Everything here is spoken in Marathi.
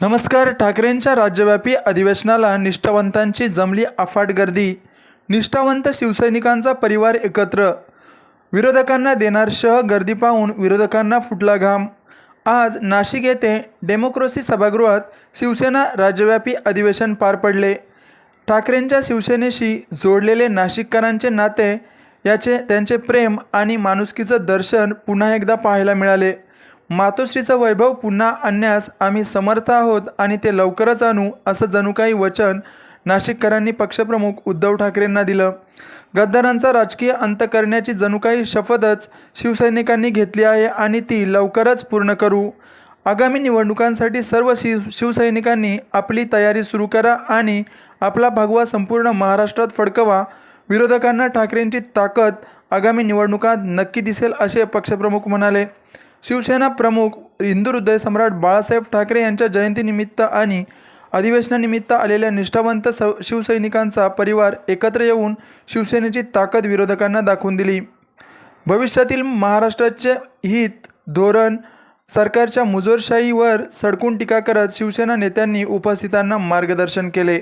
नमस्कार ठाकरेंच्या राज्यव्यापी अधिवेशनाला निष्ठावंतांची जमली अफाट गर्दी. निष्ठावंत शिवसैनिकांचा परिवार एकत्र. विरोधकांना देणार शह गर्दी पाहून विरोधकांना फुटला घाम. आज नाशिक येथे डेमोक्रेसी सभागृहात शिवसेना राज्यव्यापी अधिवेशन पार पडले. ठाकरेंच्या शिवसेनेशी जोडलेले नाशिककरांचे नाते याचे त्यांचे प्रेम आणि माणुसकीचं दर्शन पुन्हा एकदा पाहायला मिळाले. मातोश्रीचं वैभव पुन्हा आणण्यास आम्ही समर्थ आहोत आणि ते लवकरच आणू असं जणू काही वचन नाशिककरांनी पक्षप्रमुख उद्धव ठाकरेंना दिलं. गद्दारांचा राजकीय अंत करण्याची जणू काही शपथच शिवसैनिकांनी घेतली आहे आणि ती लवकरच पूर्ण करू. आगामी निवडणुकांसाठी सर्व शिव शिवसैनिकांनी आपली तयारी सुरू करा आणि आपला भगवा संपूर्ण महाराष्ट्रात फडकवा. विरोधकांना ठाकरेंची ताकद आगामी निवडणुकात नक्की दिसेल असे पक्षप्रमुख म्हणाले. शिवसेना प्रमुख हिंदू हृदय सम्राट बाळासाहेब ठाकरे यांच्या जयंतीनिमित्त आणि अधिवेशनानिमित्त आलेल्या निष्ठावंत स शिवसैनिकांचा परिवार एकत्र येऊन शिवसेनेची ताकद विरोधकांना दाखवून दिली. भविष्यातील महाराष्ट्राचे हित धोरण सरकारच्या मुजोरशाहीवर सडकून टीका करत शिवसेना नेत्यांनी उपस्थितांना मार्गदर्शन केले.